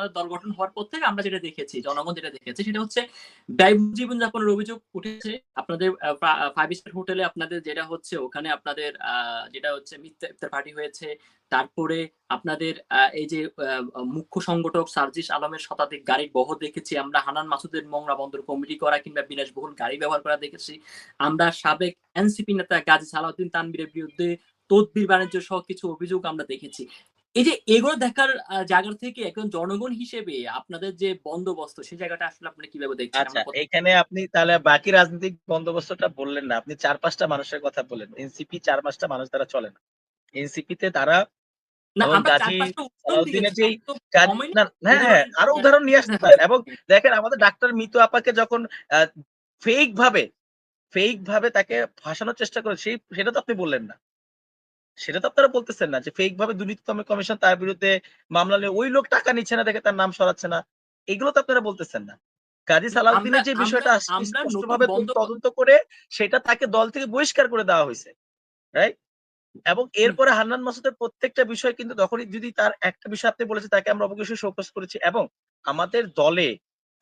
আপনাদের দল গঠন হওয়ার পর থেকে আমরা যেটা দেখেছি, জনগণ যেটা দেখেছে, সেটা হচ্ছে ব্যয় জীবনযাপনের অভিযোগ উঠেছে। আপনাদের ফাইভ স্টার হোটেলে আপনাদের যেটা হচ্ছে, ওখানে আপনাদের যেটা হচ্ছে মিথ্যা, ইফতার পার্টি হয়েছে। তারপরে আপনাদের এই যে মুখ্য সংগঠক সার্জিস আলমের শতাধিক গাড়ির বহর দেখেছি। আমরা হানান মাসুদের মংরা বন্দর কমিটি করা কিংবা বিলাসবহুল গাড়ি ব্যবহার করা দেখেছি। আমরা সাবেক এনসিপি নেতা গাজী সালাউদ্দিন তানবীরের বিরুদ্ধে তদবির বাণিজ্য সহ কিছু অভিযোগ আমরা দেখেছি। এই যে এগুলো দেখার জায়গা থেকে একজন জনগণ হিসেবে আপনাদের যে বন্দোবস্ত সেই জায়গাটা আসলে আপনি কীভাবে দেখছেন? আচ্ছা এখানে আপনি তাহলে বাকি রাজনৈতিক বন্দোবস্তটা বললেন না। আপনি চার পাঁচটা মানুষের কথা বললেন। এনসিপি চার পাঁচটা মানুষ দ্বারা চলে না। এনসিপি তে তারা হ্যাঁ হ্যাঁ আরও উদাহরণ নিয়ে আসতে পারেন। এবং দেখেন আমাদের ডাক্তার মিতু আপাকে যখন ফেক ভাবে ফেক ভাবে তাকে ফাঁসানোর চেষ্টা করে সেই সেটা তো আপনি বললেন না। সেটা তো আপনারা বলতেছেন না যে ফেক ভাবে দুর্নীতি দমন কমিশন তার বিরুদ্ধে মামলা নিয়ে ওই লোক টাকা নিচ্ছে না দেখে তার নাম সরাচ্ছে না। এগুলো তো আপনারা বলতেছেন না। কাজী সালাউদ্দিনের যে বিষয়টা স্পষ্টভাবে তদন্ত করে সেটা তাকে দল থেকে বহিষ্কার করে দেওয়া হয়েছে রাইট এবং এরপরে হান্নান মাসুদের প্রত্যেকটা বিষয় কিন্তু তখনই যদি তার একটা বিষয় আপনি বলেছে তাকে আমরা অবশ্যই শোকস করেছি। এবং আমাদের দলে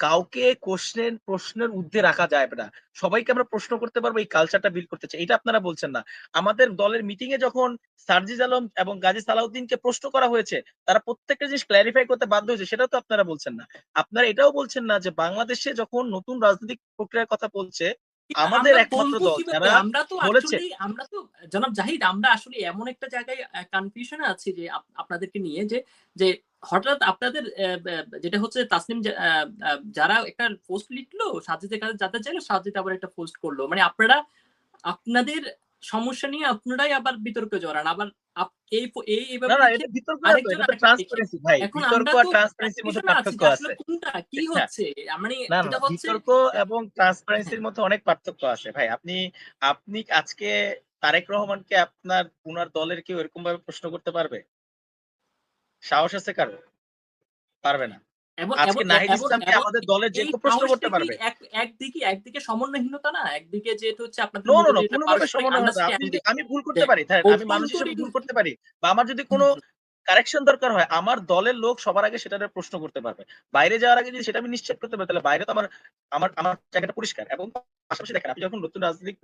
কাউকে কোশ্চেন, প্রশ্নের ঊর্ধ্বে রাখা যায় না। সবাইকে আমরা প্রশ্ন করতে পারব, এই কালচারটা বিল করতে চাই। এটা আপনারা বলছেন না। আমাদের দলের মিটিং এ যখন সার্জিজ আলম এবং গাজী সালাউদ্দিনকে প্রশ্ন করা হয়েছে, তারা প্রত্যেকটা জিনিস ক্ল্যারিফাই করতে বাধ্য হয়েছে, সেটা তো আপনারা বলছেন না। আপনারা এটাও বলছেন না যে, বাংলাদেশে যখন নতুন রাজনৈতিক প্রক্রিয়ার কথা বলছে আমাদের আমরা একমাত্র দল যারা আমরা তো। আমরা তো জনাব জাহিদ আমরা আসলে এমন একটা জায়গায় কনফিউশনে আছি যে আপনাদেরকে নিয়ে যে যে হঠাৎ আপনাদের যেটা হচ্ছে তাসনিম যারা একটা পোস্ট লিখলো সাজিদের কাছে যাতে চাইলো সাজিদ আবার একটা পোস্ট করল মানে আপনারা আপনাদের সমস্যা নিয়ে আপনারাই আবার বিতর্কে জড়ান। আবার এই এই কোনটা কি। হচ্ছে? মানে বিতর্ক এবং ট্রান্সপারেন্সির মধ্যে অনেক পার্থক্য আছে ভাই। আপনি আপনি আজকে তারেক রহমানকে আপনার উনার দলের কেউ এরকম ভাবে প্রশ্ন করতে পারবে? সাহস আছে কারও? পারবে না। আজকে নাহিদ ইসলামকে আমাদের দলের যে কেউ প্রশ্ন করতে পারবে। একদিকে একদিকে সমন্বয়হীনতা না একদিকে যেহেতু হচ্ছে আপনাদের নো নো মধ্যে নো যেটা কোনোভাবে পারস্পরিক সমান হবে না। আপনি understanding- যদি- আমি ভুল করতে পারি আমি মানুষ হিসেবে ভুল করতে পারি বা আমার যদি কোনো কারেকশন দরকার হয় আমার দলের লোক সবার আগে সেটা প্রশ্ন করতে পারবে। বাইরে যাওয়ার আগে যদি সেটা আমি নিশ্চিত করতে পারি তাহলে বাইরে তো আমার আমার আমার জায়গাটা পরিষ্কার এবং পাশাপাশি দেখেন আপনি যখন নতুন রাজনৈতিক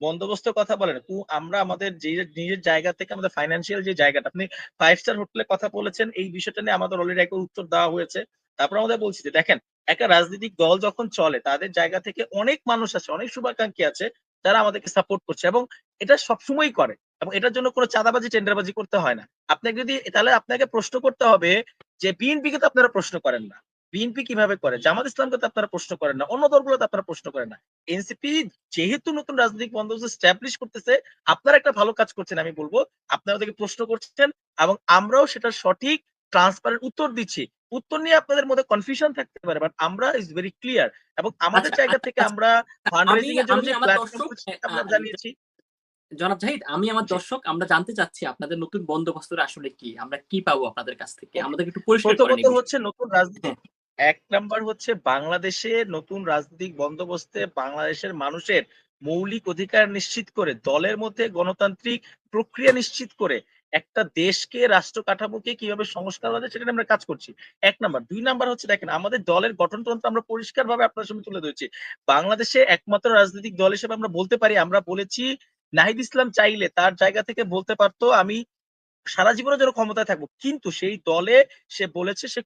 বন্দোবস্ত কথা বলেন তো আমরা আমাদের যে নিজের জায়গা থেকে আমাদের ফাইন্যান্সিয়াল যে জায়গাটা আপনি ফাইভ স্টার হোটেলের কথা বলেছেন এই বিষয়টা নিয়ে আমাদের অলরেডি একটা উত্তর দেওয়া হয়েছে। তারপর আমাদের বলছি যে, দেখেন, একটা রাজনৈতিক দল যখন চলে, তাদের জায়গা থেকে অনেক মানুষ আছে অনেক শুভাকাঙ্ক্ষী আছে তারা আমাদেরকে সাপোর্ট করছে এবং এটা সবসময়ই করে এবং এটার জন্য কোনো চাঁদাবাজি, টেন্ডারবাজি করতে হয় না। আপনাকে যদি, তাহলে আপনাকে প্রশ্ন করতে হবে যে বিএনপি কে তো আপনারা প্রশ্ন করেন না। বিএনপি কীভাবে করে? জামাত ইসলামকে তো আপনারা প্রশ্ন করেন না। অন্য দলগুলো তো আপনারা প্রশ্ন করেন না। এনসিপি যেহেতু নতুন রাজনৈতিক বন্দোবস্ত স্ট্যাবলিশ করতেছে, আপনারা একটা ভালো কাজ করছেন, আমি বলব। আপনারা ওদেরকে প্রশ্ন করছেন এবং আমরাও সেটা সঠিক ট্রান্সপারেন্ট উত্তর দিচ্ছি। উত্তর নিয়ে আপনাদের মধ্যে কনফিউশন থাকতে পারে বাট আমরা ইজ ভেরি ক্লিয়ার এবং আমাদের আচ্ছা, জায়গা থেকে আচ্ছা, আমরা ফান্ড রেজিং এর জন্য যে প্ল্যাটফর্ম আমরা জানিয়েছি। জনাব জাহিদ আমি আমার দর্শক আমরা জানতে চাচ্ছি আপনাদের নতুন বন্দোবস্তটা আসলে কি? আমরা কি পাবো আপনাদের কাছ থেকে? আমাদের একটু পরিষ্কার প্রথমত হচ্ছে নতুন রাজনীতি। এক নাম্বার হচ্ছে বাংলাদেশে নতুন রাজনৈতিক বন্দোবস্তে বাংলাদেশের মানুষের মৌলিক অধিকার নিশ্চিত করে দলের মধ্যে গণতান্ত্রিক প্রক্রিয়া নিশ্চিত করে একটা দেশকে রাষ্ট্র কাঠামোকে কীভাবে সংস্কার করা যায় সেটা আমরা কাজ করছি। এক নাম্বার। দুই নাম্বার হচ্ছে দেখেন, আমাদের দলের গঠনতন্ত্র আমরা পরিষ্কার ভাবে আপনার সামনে তুলে ধরেছি। বাংলাদেশে একমাত্র রাজনৈতিক দল হিসেবে আমরা বলতে পারি, আমরা বলেছি, নাহিদ ইসলাম চাইলে তার জায়গা থেকে বলতে পারতো, আমি সারা জীবনে যেন ক্ষমতায় থাকব। কিন্তু সেই দলে সে বলেছে, সে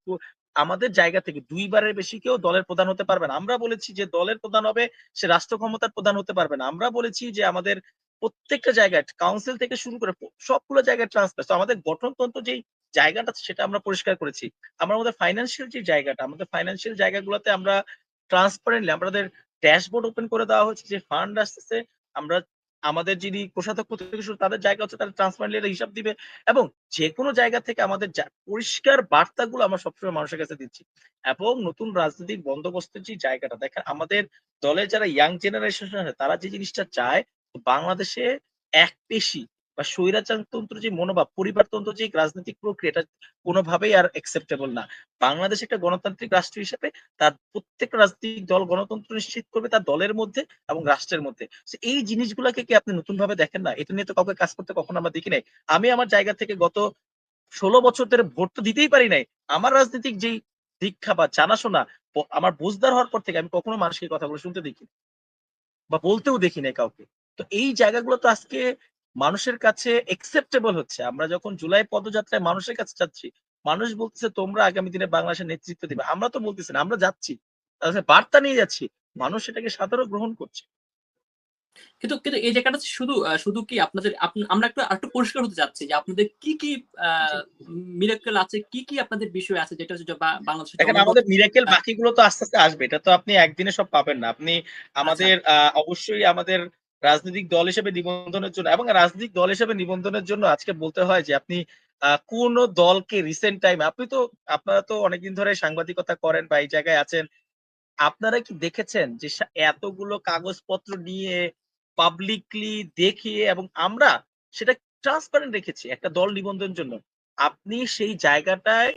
আমাদের জায়গা থেকে দুইবারের বেশি কেউ দলের প্রধান হতে পারবে না। আমরা বলেছি যে দলের প্রধান হবে, সে রাষ্ট্র ক্ষমতার প্রধান হতে পারবে না। আমরা বলেছি যে আমাদের প্রত্যেকটা জায়গায় কাউন্সিল থেকে শুরু করে সবগুলো জায়গায় ট্রান্সফার তো আমাদের গঠনতন্ত্র যেই জায়গাটা সেটা আমরা পরিষ্কার করেছি। আমরা আমাদের ফাইন্যান্সিয়াল যে জায়গাটা, আমাদের ফাইন্যান্সিয়াল জায়গাগুলোতে আমরা ট্রান্সপারেন্টলি আমাদের ড্যাশবোর্ড ওপেন করে দেওয়া হচ্ছে যে ফান্ড আসতেছে, আমরা আমাদের যিনি কোষাধ্যক্ষ থেকে শুরু, তাদের জায়গা হচ্ছে তারা ট্রান্সপারেন্টলি হিসাব দিবে এবং যে কোনো জায়গা থেকে আমাদের পরিষ্কার বার্তাগুলো আমরা সবসময় মানুষের কাছে দিচ্ছি। এবং নতুন রাজনৈতিক বন্দোবস্তের যে জায়গাটা, দেখেন আমাদের দলের যারা ইয়াং জেনারেশন তারা যে জিনিসটা চায়, বাংলাদেশে এক পেশি বা স্বৈরাচারতন্ত্র যে মনোভাব, পরিবারতন্ত্র যে রাজনৈতিক প্রক্রিয়া কোনোভাবেই আর অ্যাকসেপ্টেবল না। বাংলাদেশ একটা গণতান্ত্রিক রাষ্ট্র হিসেবে তার প্রত্যেকটা রাজনৈতিক দল গণতন্ত্র নিশ্চিত করবে তার দলের মধ্যে এবং রাষ্ট্রের মধ্যে। এই জিনিসগুলোকে কি আপনি নতুন ভাবে দেখেন না? এটা নিয়ে তো কাউকে কাজ করতে কখনো আমরা দেখি নাই। আমি আমার জায়গা থেকে গত ষোলো বছর ধরে ভোট তো দিতেই পারি নাই। আমার রাজনৈতিক যেই দীক্ষা বা জানাশোনা আমার বুঝদার হওয়ার পর থেকে আমি কখনো মানুষকে কথাগুলো শুনতে দেখি বা বলতেও দেখি না কাউকে। তো এই জায়গাগুলো তো আজকে মানুষের কাছে একসেপ্টেবল হচ্ছে। আমরা যখন জুলাই পদযাত্রায় মানুষের কাছে যাচ্ছি মানুষ বলতেছে তোমরা আগামী দিনে বাংলাদেশের নেতৃত্ব দিবে। আমরা তো বলতেছি না আমরা যাচ্ছি। তাদের বার্তা নিয়ে যাচ্ছি। মানুষ সেটাকে সাধারণ গ্রহণ করছে। কিন্তু কিন্তু এই জায়গাটা শুধু শুধু কি আপনাদের আমরা একটু একটু পরিষ্কার হতে যাচ্ছি যে আপনাদের কি কি মিরাকেল আছে কি কি আপনাদের বিষয় আছে যেটা হচ্ছে যে বা- বাংলাদেশের দেখেন আমাদের মিরাকেল হ্যাঁ। বাকিগুলো তো আস্তে আস্তে আসবে। এটা তো আপনি একদিনে সব পাবেন না। আপনি আমাদের আহ, অবশ্যই আমাদের রাজনৈতিক দল হিসেবে নিবন্ধনের জন্য এবং রাজনৈতিক দল হিসেবে নিবন্ধনের জন্য আজকে বলতে হয় যে আপনি কোন দলকে রিসেন্ট টাইম আপনি তো, আপনারা তো অনেকদিন ধরে সাংবাদিকতা করেন বা এই জায়গায় আছেন, আপনারা কি দেখেছেন যে এতগুলো কাগজপত্র নিয়ে পাবলিকলি দেখিয়ে এবং আমরা সেটা ট্রান্সপারেন্ট রেখেছি একটা দল নিবন্ধনের জন্য? আপনি সেই জায়গাটায়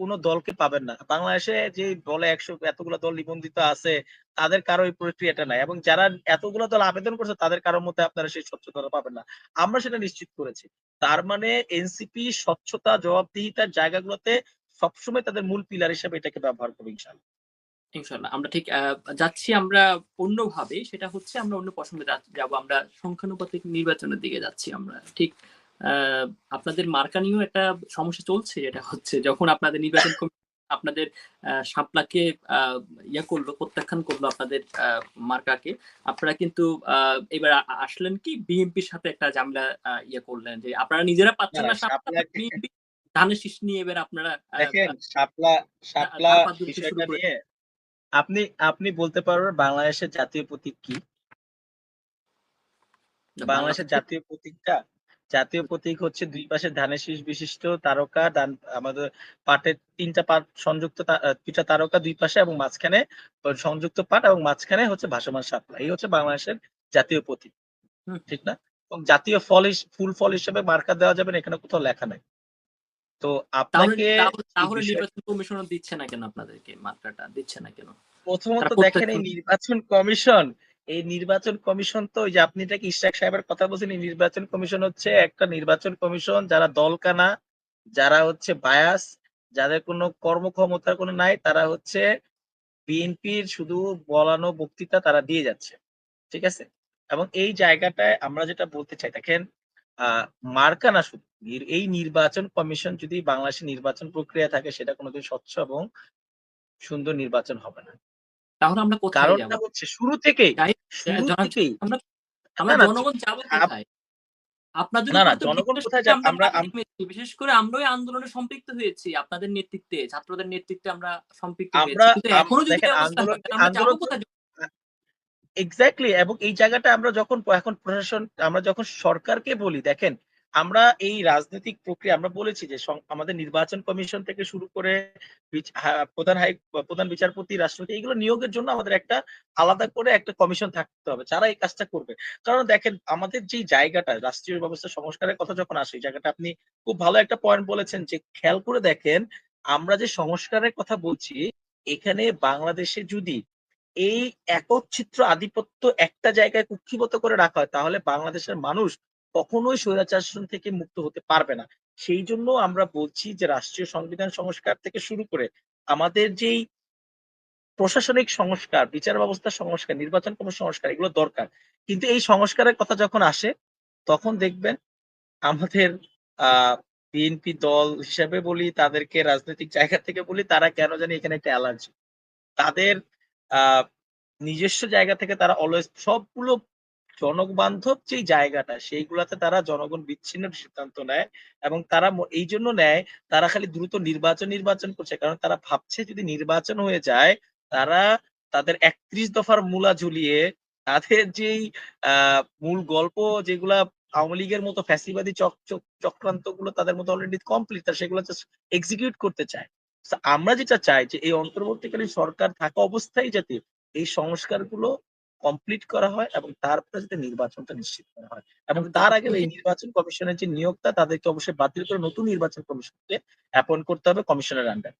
কোন দলকে পাবেন না। বাংলাদেশে যে দলে একশো, এতগুলো দল নিবন্ধিত আছে, তাদের কারও এই প্রক্রিয়াটা নাই এবং যারা এতগুলো দল আবেদন করছে, তাদের কারোর মধ্যে আপনারা সেই স্বচ্ছতা পাবেন না। আমরা সেটা নিশ্চিত করেছি। তার মানে এনসিপি স্বচ্ছতা, জবাবদিহিতার জায়গাগুলোতে সবসময় তাদের মূল পিলার হিসেবে এটাকে ব্যবহার করবে ইনশাল্লাহ ইনশাল্লাহ আমরা ঠিক যাচ্ছি আমরা অন্যভাবে। সেটা হচ্ছে আমরা অন্য প্রসঙ্গে যাব, আমরা সংখ্যানুপাতিক নির্বাচনের দিকে যাচ্ছি আমরা। ঠিক আপনাদের মার্কা নিয়েও একটা সমস্যা চলছে যেটা হচ্ছে যখন আপনাদের নির্বাচন আপনাদের আহ, শাপলাকে আহ, ইয়া করল প্রত্যাখ্যান করল আপনাদের মার্কাকে আপনারা কিন্তু এবার আসলেন কি বিএনপির সাথে একটা আহ, ইয়ে করলেন যে আপনারা নিজেরা পাচ্ছেন না, বিএনপি ধানের শীষ নিয়ে এবার আপনারা দেখেন শাপলা শাপলা ধাপা দুটি শুরু বিষয়টা নিয়ে আপনি আপনি বলতে পারবেন বাংলাদেশের জাতীয় প্রতীক কি? বাংলাদেশের জাতীয় প্রতীকটা জাতীয় প্রতীক হচ্ছে দুই পাশে ধানের শীষ বিশিষ্ট তারকা ডান আমাদের পাটের তিনটা পাট সংযুক্ত দুইটা তারকা দুই পাশে এবং মাঝখানে সংযুক্ত পাট এবং মাঝখানে হচ্ছে ভাসমান শাপলা। এই হচ্ছে বাংলাদেশের জাতীয় প্রতীক। ঠিক না? এবং জাতীয় ফল ফুল ফল হিসেবে মার্কা দেওয়া যাবে না এখানে কোথাও লেখা নাই। তো আপনাকে তাহলে- নির্বাচন কমিশন দিচ্ছে না কেন আপনাদেরকে? মার্কাটা দিচ্ছে না কেন? প্রথমত দেখেন এই নির্বাচন কমিশন এই নির্বাচন কমিশন তো ওই যে আপনি এটাকে ইশরাক সাহেবের কথা বলছেন এই নির্বাচন কমিশন হচ্ছে একটা নির্বাচন কমিশন যারা দলকানা যারা হচ্ছে বায়াস যাদের কোনো কর্মক্ষমতার কোনো নাই তারা হচ্ছে বিএনপির শুধু বলানো বক্তৃতা তারা দিয়ে যাচ্ছে। ঠিক আছে? এবং এই জায়গাটায় আমরা যেটা বলতে চাই দেখেন আহ মার্কা না শুধু এই নির্বাচন কমিশন যদি বাংলাদেশের নির্বাচন প্রক্রিয়া থাকে সেটা কোনোদিন স্বচ্ছ এবং সুন্দর নির্বাচন হবে না। তাহলে আমরা কারণটা হচ্ছে শুরু থেকেই বিশেষ করে আমরা আন্দোলনে সম্পৃক্ত হয়েছি আপনাদের নেতৃত্বে ছাত্রদের নেতৃত্বে আমরা সম্পৃক্ত এক্স্যাক্টলি এবং এই জায়গাটা আমরা যখন এখন প্রশাসন আমরা যখন সরকারকে বলি দেখেন আমরা এই রাজনৈতিক প্রক্রিয়া, আমরা বলেছি যে আমাদের নির্বাচন কমিশন থেকে শুরু করে প্রধান হাই, প্রধান বিচারপতি, রাষ্ট্রপতি এগুলো নিয়োগের জন্য আমাদের একটা আলাদা করে একটা কমিশন থাকতে হবে। যারা এই কাজটা করবে। কারণ দেখেন, আমাদের যে জায়গাটা, রাষ্ট্রীয় ব্যবস্থা সংস্কারের কথা যখন আসে জায়গাটা আপনি খুব ভালো একটা পয়েন্ট বলেছেন যে খেয়াল করে দেখেন, আমরা যে সংস্কারের কথা বলছি, এখানে বাংলাদেশে যদি এই একচ্ছিত্র আধিপত্য একটা জায়গায় কুক্ষিগত করে রাখা হয়, তাহলে বাংলাদেশের মানুষ কখনোই স্বৈরাচার থেকে মুক্ত হতে পারবে না। সেই জন্য আমরা বলছি যে, রাষ্ট্রীয় সংবিধান সংস্কার থেকে শুরু করে আমাদের যেই প্রশাসনিক সংস্কার, বিচার ব্যবস্থার সংস্কার, নির্বাচন কমিশন সংস্কার, এগুলো দরকার। কিন্তু এই সংস্কারের কথা যখন আসে, তখন দেখবেন আমাদের বিএনপি দল হিসেবে বলি, তাদেরকে রাজনৈতিক জায়গা থেকে বলি, তারা কেন জানি এখানে একটা অ্যালার্জি তাদের নিজস্ব জায়গা থেকে তারা অলওয়েজ সবগুলো জনবান্ধব যেই জায়গাটা, সেইগুলাতে তারা জনগণ বিচ্ছিন্ন সিদ্ধান্ত নেয় এবং তারা এই জন্য নেয়, তারা খালি দ্রুত নির্বাচন নির্বাচন করছে। কারণ তারা ভাবছে যদি নির্বাচন হয়ে যায়, তারা তাদের একত্রিশ দফার মূলা ঝুলিয়ে তাদের যেই মূল গল্প যেগুলা আওয়ামী লীগের মতো ফ্যাসিবাদী চক্রান্তগুলো তাদের মতো অলরেডি কমপ্লিট তারা সেগুলো এক্সিকিউট করতে চায়। আমরা যেটা চাই যে এই অন্তর্বর্তীকালীন সরকার থাকা অবস্থায় যাতে এই সংস্কারগুলো কমপ্লিট করা হয় এবং তারপরে যাতে নির্বাচনটা নিশ্চিত করা হয়। এবং তার আগে এই নির্বাচন কমিশনের যে নিয়োগটা, তাদেরকে অবশ্যই বাতিল করে নতুন নির্বাচন কমিশনকে অ্যাপয়েন্ট করতে হবে কমিশনের আন্ডার